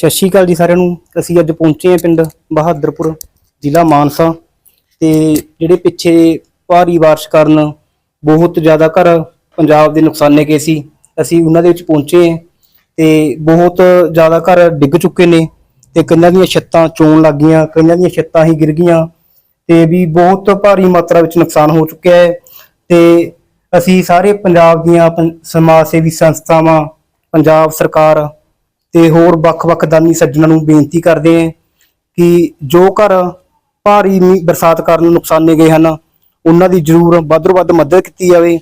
ਸਤਿ ਸ਼੍ਰੀ ਅਕਾਲ ਜੀ ਸਾਰਿਆਂ ਨੂੰ। ਅਸੀਂ ਅੱਜ ਪਹੁੰਚੇ ਹਾਂ ਪਿੰਡ ਬਹਾਦਰਪੁਰ, ਜ਼ਿਲ੍ਹਾ ਮਾਨਸਾ ਤੇ ਜਿਹੜੇ ਪਿੱਛੇ ਭਾਰੀ ਬਾਰਿਸ਼ ਕਾਰਨ ਬਹੁਤ ਜ਼ਿਆਦਾ ਘਰ ਪੰਜਾਬ ਦੇ ਨੁਕਸਾਨੇ ਗਏ ਸੀ। ਅਸੀਂ ਉਹਨਾਂ ਦੇ ਵਿੱਚ ਪਹੁੰਚੇ ਹਾਂ ਤੇ ਬਹੁਤ ਜ਼ਿਆਦਾ ਘਰ ਡਿੱਗ ਚੁੱਕੇ ਨੇ ਤੇ ਕਈਆਂ ਦੀਆਂ ਛੱਤਾਂ ਚੋਣ ਲੱਗ ਗਈਆਂ, ਕਈਆਂ ਦੀਆਂ ਛੱਤਾਂ ਹੀ ਗਿਰ ਗਈਆਂ ਤੇ ਵੀ ਬਹੁਤ ਭਾਰੀ ਮਾਤਰਾ ਵਿੱਚ ਨੁਕਸਾਨ ਹੋ ਚੁੱਕਿਆ ਹੈ ਤੇ ਅਸੀਂ ਸਾਰੇ ਪੰਜਾਬ ਦੀਆਂ ਪੰ- ਸਮਾਜ ਸੇਵੀ ਸੰਸਥਾਵਾਂ, ਪੰਜਾਬ ਸਰਕਾਰ ਤੇ ਹੋਰ ਵੱਖ-ਵੱਖ ਦਾਨੀ ਸੱਜਣਾਂ ਨੂੰ ਬੇਨਤੀ ਕਰਦੇ ਹਾਂ ਕਿ ਜੋ ਘਰ ਭਾਰੀ ਮੀਂਹ ਬਰਸਾਤ ਕਾਰਨ ਨੁਕਸਾਨੇ ਗਏ ਹਨ, ਉਹਨਾਂ ਦੀ ਜ਼ਰੂਰ ਵੱਧ ਤੋਂ ਵੱਧ ਮਦਦ ਕੀਤੀ ਜਾਵੇ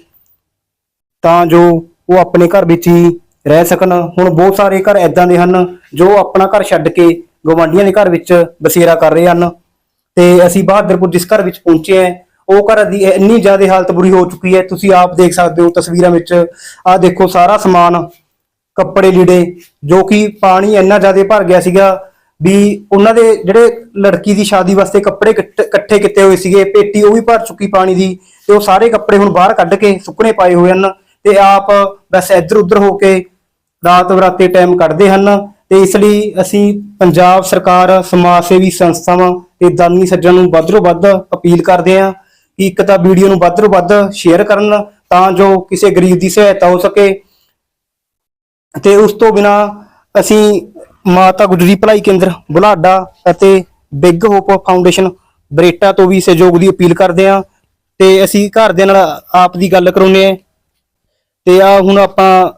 ਤਾਂ ਜੋ ਉਹ ਆਪਣੇ ਘਰ ਵਿੱਚ ਹੀ ਰਹਿ ਸਕਣ। ਹੁਣ ਬਹੁਤ ਸਾਰੇ ਘਰ ਐਦਾਂ ਦੇ ਹਨ ਜੋ ਆਪਣਾ ਘਰ ਛੱਡ ਕੇ ਗਵਾਂਢੀਆਂ ਦੇ ਘਰ ਵਿੱਚ ਬਸੇਰਾ ਕਰ ਰਹੇ ਹਨ ਤੇ ਅਸੀਂ ਬਹਾਦਰਪੁਰ ਜਿਸ ਘਰ ਵਿੱਚ ਪਹੁੰਚੇ ਹਾਂ, ਉਹ ਘਰ ਦੀ ਇੰਨੀ ਜ਼ਿਆਦਾ ਹਾਲਤ ਬੁਰੀ ਹੋ ਚੁੱਕੀ ਹੈ। ਤੁਸੀਂ ਆਪ ਦੇਖ ਸਕਦੇ ਹੋ ਤਸਵੀਰਾਂ ਵਿੱਚ। ਆਹ ਦੇਖੋ ਸਾਰਾ ਸਮਾਨ ਕੱਪੜੇ ਲੀੜੇ, ਜੋ ਕਿ ਪਾਣੀ ਇੰਨਾ ਜ਼ਿਆਦਾ ਭਰ ਗਿਆ ਸੀਗਾ ਵੀ ਉਹਨਾਂ ਦੇ ਜਿਹੜੇ ਲੜਕੀ ਦੀ ਸ਼ਾਦੀ ਵਾਸਤੇ ਕੱਪੜੇ ਇਕੱਠੇ ਕੀਤੇ ਹੋਏ ਸੀਗੇ, ਪੇਟੀ ਉਹ ਵੀ ਭਰ ਚੁੱਕੀ ਪਾਣੀ ਦੀ ਤੇ ਉਹ ਸਾਰੇ ਕੱਪੜੇ ਹੁਣ ਬਾਹਰ ਕੱਢ ਕੇ ਸੁੱਕਣੇ ਪਾਏ ਹੋਏ ਹਨ ਤੇ ਆਪ ਬਸ ਇੱਧਰ ਉੱਧਰ ਹੋ ਕੇ ਰਾਤ ਬਰਾਤੇ ਟਾਈਮ ਕੱਢਦੇ ਹਨ ਤੇ ਇਸ ਲਈ ਅਸੀਂ ਪੰਜਾਬ ਸਰਕਾਰ, ਸਮਾਜ ਸੇਵੀ ਸੰਸਥਾਵਾਂ ਤੇ ਦਾਨੀ ਸੱਜਣ ਨੂੰ ਵੱਧ ਤੋਂ ਵੱਧ ਅਪੀਲ ਕਰਦੇ ਹਾਂ ਕਿ ਇੱਕ ਤਾਂ ਵੀਡੀਓ ਨੂੰ ਵੱਧ ਤੋਂ ਵੱਧ ਸ਼ੇਅਰ ਕਰਨ ਤਾਂ ਜੋ ਕਿਸੇ ਗਰੀਬ ਦੀ ਸਹਾਇਤਾ ਹੋ ਸਕੇ। ਤੇ ਉਸ ਤੋਂ ਬਿਨਾ ਅਸੀਂ ਮਾਤਾ ਗੁਜਰੀ ਭਲਾਈ ਕੇਂਦਰ ਬੁਲਾਡਾ ਅਤੇ ਬਿਗ ਹੋਪ ਫਾਊਂਡੇਸ਼ਨ ਬਰੇਟਾ ਤੋਂ ਵੀ ਸਹਿਯੋਗ ਦੀ ਅਪੀਲ ਕਰਦੇ ਹਾਂ ਤੇ ਅਸੀਂ ਘਰ ਦੇ ਨਾਲ ਆਪ ਦੀ ਗੱਲ ਕਰਾਉਂਦੇ ਹਾਂ। ਤੇ ਆ ਹੁਣ ਆਪਾਂ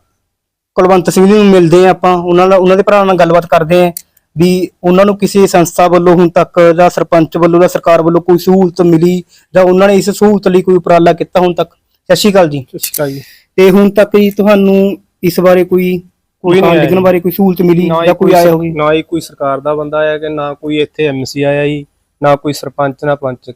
ਕੁਲਵੰਤ ਸਿੰਘ ਜੀ ਨੂੰ ਮਿਲਦੇ ਆ ਆਪਾਂ ਉਹਨਾਂ ਨਾਲ ਉਹਨਾਂ ਦੇ ਭਰਾ ਨਾਲ ਗੱਲਬਾਤ ਕਰਦੇ ਆ ਵੀ ਉਹਨਾਂ ਨੂੰ ਕਿਸੇ ਸੰਸਥਾ ਵੱਲੋਂ ਹੁਣ ਤੱਕ ਜਾਂ ਸਰਪੰਚ ਵੱਲੋਂ ਜਾਂ ਸਰਕਾਰ ਵੱਲੋਂ ਕੋਈ ਸਹੂਲਤ ਮਿਲੀ ਜਾਂ ਉਹਨਾਂ ਨੇ ਇਸ ਸਹੂਲਤ ਲਈ ਕੋਈ ਉਪਰਾਲਾ ਕੀਤਾ ਹੁਣ ਤੱਕ? ਸਤਿ ਸ਼੍ਰੀ ਅਕਾਲ ਜੀ। ਸਤਿ ਸ਼੍ਰੀ ਅਕਾਲ ਜੀ। ਤੇ ਹੁਣ ਤੱਕ ਜੀ ਤੁਹਾਨੂੰ ਇਸ ਬਾਰੇ ਕੋਈ ਕੋਈ ਨਹੀਂ ਜੀ। ਬਾਰੇ ਕੋਈ ਸਹੂਲਤ ਮਿਲੀ ਨਾ ਜਾਂ ਕੋਈ ਆਇਆ ਹੋਵੇ? ਨਾ ਹੀ ਕੋਈ ਸਰਕਾਰ ਦਾ ਬੰਦਾ ਆਇਆ ਕਿ ਨਾ ਕੋਈ ਇੱਥੇ ਐਮਸੀ ਆਇਆ ਜੀ ਨਾ ਕੋਈ ਸਰਪੰਚ ਨਾ ਪੰਚ।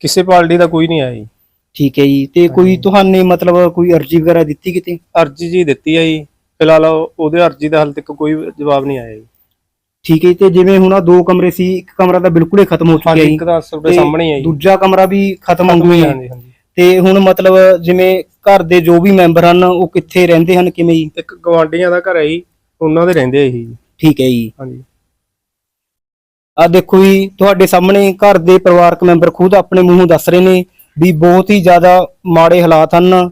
ਕਿਸੇ ਪਾਰਟੀ ਦਾ ਕੋਈ ਨਹੀਂ ਆਇਆ ਜੀ। ਠੀਕ ਹੈ ਜੀ। ਤੇ ਕੋਈ। ਤੁਹਾਨੇ ਮਤਲਬ ਕੋਈ ਅਰਜ਼ੀ ਵਗੈਰਾ ਦਿੱਤੀ ਕਿਤੇ? ਅਰਜੀ ਜੀ ਦਿੱਤੀ ਹੈ ਜੀ। ਫਿਲਹਾਲ ਉਹ- ਉਹਦੇ ਅਰਜੀ ਦਾ ਹਾਲ ਤੱਕ ਕੋਈ ਜਵਾਬ ਨਹੀਂ ਆਇਆ ਜੀ। ਠੀਕ ਹੈ ਜੀ, ਤੇ ਜਿਵੇਂ ਹੁਣ ਆ ਦੋ ਕਮਰੇ ਸੀ ਇੱਕ ਕਮਰਾ ਤਾਂ ਬਿਲਕੁਲ ਹੀ ਖਤਮ ਹੋ ਚੁੱਕਿਆ ਜੀ। ਇੱਕ ਤਾਂ ਤੇ ਸਾਹਮਣੇ ਹੀ ਜੀ। ਦੂਜਾ ਕਮਰਾ ਵੀ ਖਤਮ ਹੋ ਗਿਆ ਹਾਂਜੀ। ਤੇ ਹੁਣ ਮਤਲਬ ਜਿਵੇਂ ਘਰ ਦੇ ਜੋ ਵੀ ਮੈਂਬਰ ਹਨ ਉਹ ਕਿੱਥੇ ਰਹਿੰਦੇ ਹਨ ਕਿਵੇਂ ਜੀ? ਇੱਕ ਗਵਾਂਡੀਆਂ ਦਾ ਘਰ ਹੈ ਜੀ ਉਹਨਾਂ ਦੇ ਰਹਿੰਦੇ ਜੀ। ਠੀਕ ਹੈ ਜੀ। ਹਾਂਜੀ। ਆ ਦੇਖੋ ਜੀ ਤੁਹਾਡੇ ਸਾਹਮਣੇ ਘਰ ਦੇ ਪਰਿਵਾਰਕ ਮੈਂਬਰ ਖੁਦ ਆਪਣੇ ਮੂੰਹੋਂ ਦੱਸ ਰਹੇ ਨੇ ਵੀ ਬਹੁਤ ਹੀ ਜ਼ਿਆਦਾ ਮਾੜੇ ਹਾਲਾਤ ਹਨ।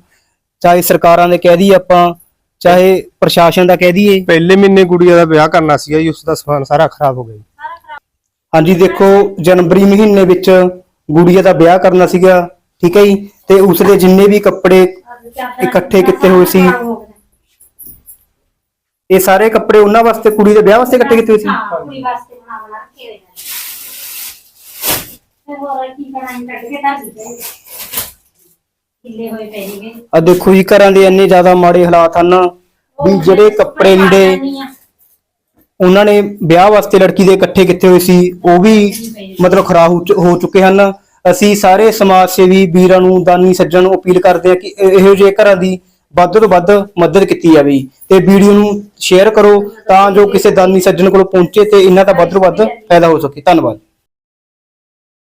ਚਾਹੇ ਸਰਕਾਰਾਂ ਦੇ ਕਹਿ ਦਈਏ ਆਪਾਂ ਚਾਹੇ ਪ੍ਰਸ਼ਾਸਨ ਦਾ ਕਹਿ ਦਈਏ। ਪਹਿਲੇ ਮਹੀਨੇ ਗੁੜੀਆ ਦਾ ਵਿਆਹ ਕਰਨਾ ਸੀਗਾ ਜੀ ਉਸ ਦਾ ਸਮਾਨ ਸਾਰਾ ਖਰਾਬ ਹੋ ਗਿਆ ਜੀ। ਹਾਂਜੀ ਦੇਖੋ ਜਨਵਰੀ ਮਹੀਨੇ ਵਿੱਚ ਗੁੜੀਆ ਦਾ ਵਿਆਹ ਕਰਨਾ ਸੀਗਾ। ਠੀਕ ਹੈ ਜੀ? ਤੇ ਉਸ ਦੇ ਜਿੰਨੇ ਵੀ ਕੱਪੜੇ ਇਕੱਠੇ ਕੀਤੇ ਹੋਏ ਸੀ ਇਹ ਸਾਰੇ ਕੱਪੜੇ ਉਹਨਾਂ ਵਾਸਤੇ ਕੁੜੀ ਦੇ ਵਿਆਹ ਵਾਸਤੇ ਇਕੱਠੇ ਕੀਤੇ ਹੋਏ ਸੀ? ਹਾਂ ਕੁੜੀ ਵਾਸਤੇ ਬਣਾ ਬਣਾ ਰੱਖੇ ਨੇ। ਤੇ ਹੋਰ ਕੀ ਕਰਾਂ ਕੱਢ ਕੇ ਧਰ ਦਿੱਤੇ ਆ ਦੇਖੋ ਜੀ ਘਰਾਂ ਦੇ ਇੰਨੇ ਜ਼ਿਆਦਾ ਮਾੜੇ ਹਾਲਾਤ ਹਨ ਵੀ ਜਿਹੜੇ ਕੱਪੜੇ ਲੀੜੇ ਉਹਨਾਂ ਨੇ ਵਿਆਹ ਵਾਸਤੇ ਲੜਕੀ ਦੇ ਇਕੱਠੇ ਕੀਤੇ ਹੋਏ ਸੀ ਉਹ ਵੀ ਮਤਲਬ ਖਰਾਬ ਹੋ ਚੁੱਕੇ ਹਨ। ਅਸੀਂ ਸਾਰੇ ਸਮਾਜ ਸੇਵੀ ਵੀਰਾਂ ਨੂੰ ਦਾਨੀ ਸੱਜਣ ਨੂੰ ਅਪੀਲ ਕਰਦੇ ਹਾਂ ਕਿ ਇਹੋ ਜਿਹੇ ਘਰਾਂ ਦੀ ਵੱਧ ਤੋਂ ਵੱਧ ਮਦਦ ਕੀਤੀ ਜਾਵੇ ਤੇ ਵੀਡੀਓ ਨੂੰ ਸ਼ੇਅਰ ਕਰੋ ਤਾਂ ਜੋ ਕਿਸੇ ਦਾਨੀ ਸੱਜਣ ਕੋਲ ਪਹੁੰਚੇ ਤੇ ਇਹਨਾਂ ਦਾ ਵੱਧ ਤੋਂ ਵੱਧ ਫਾਇਦਾ ਹੋ ਸਕੇ। ਧੰਨਵਾਦ।